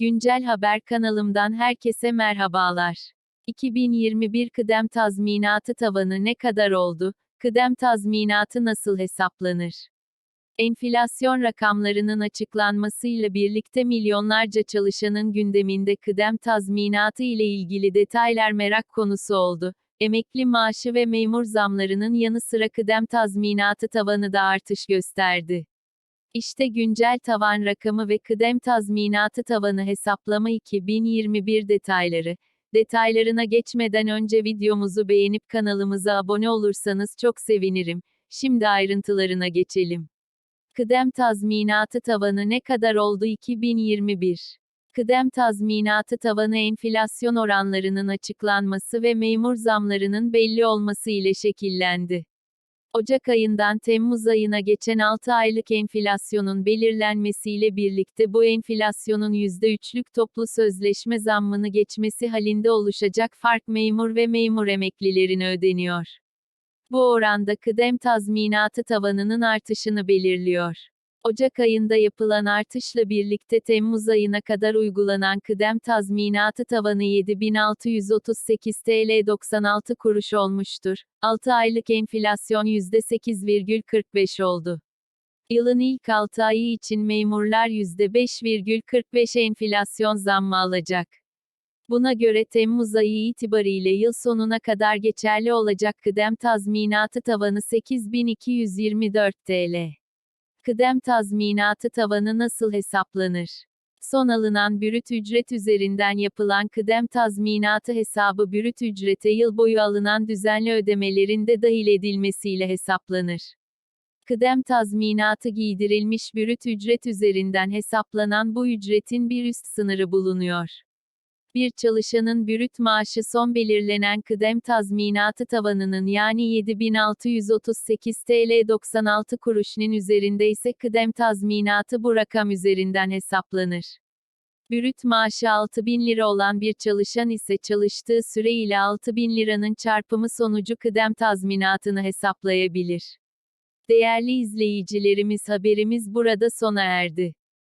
Güncel Haber kanalımdan herkese merhabalar. 2021 kıdem tazminatı tavanı ne kadar oldu? Kıdem tazminatı nasıl hesaplanır? Enflasyon rakamlarının açıklanmasıyla birlikte milyonlarca çalışanın gündeminde kıdem tazminatı ile ilgili detaylar merak konusu oldu. Emekli maaşı ve memur zamlarının yanı sıra kıdem tazminatı tavanı da artış gösterdi. İşte güncel tavan rakamı ve kıdem tazminatı tavanı hesaplama 2021 detayları. Detaylarına geçmeden önce videomuzu beğenip kanalımıza abone olursanız çok sevinirim. Şimdi ayrıntılarına geçelim. Kıdem tazminatı tavanı ne kadar oldu 2021? Kıdem tazminatı tavanı enflasyon oranlarının açıklanması ve memur zamlarının belli olması ile şekillendi. Ocak ayından Temmuz ayına geçen 6 aylık enflasyonun belirlenmesiyle birlikte bu enflasyonun %3'lük toplu sözleşme zammını geçmesi halinde oluşacak fark memur ve memur emeklilerine ödeniyor. Bu oranda kıdem tazminatı tavanının artışını belirliyor. Ocak ayında yapılan artışla birlikte Temmuz ayına kadar uygulanan kıdem tazminatı tavanı 7638 TL 96 kuruş olmuştur. 6 aylık enflasyon %8,45 oldu. Yılın ilk 6 ayı için memurlar %5,45 enflasyon zammı alacak. Buna göre Temmuz ayı itibariyle yıl sonuna kadar geçerli olacak kıdem tazminatı tavanı 8224 TL. Kıdem tazminatı tavanı nasıl hesaplanır? Son alınan bürüt ücret üzerinden yapılan kıdem tazminatı hesabı bürüt ücrete yıl boyu alınan düzenli ödemelerin de dahil edilmesiyle hesaplanır. Kıdem tazminatı giydirilmiş bürüt ücret üzerinden hesaplanan bu ücretin bir üst sınırı bulunuyor. Bir çalışanın bürüt maaşı son belirlenen kıdem tazminatı tavanının yani 7638 TL 96 kuruşunun üzerinde ise kıdem tazminatı bu rakam üzerinden hesaplanır. Bürüt maaşı 6000 lira olan bir çalışan ise çalıştığı süre ile 6000 liranın çarpımı sonucu kıdem tazminatını hesaplayabilir. Değerli izleyicilerimiz haberimiz burada sona erdi.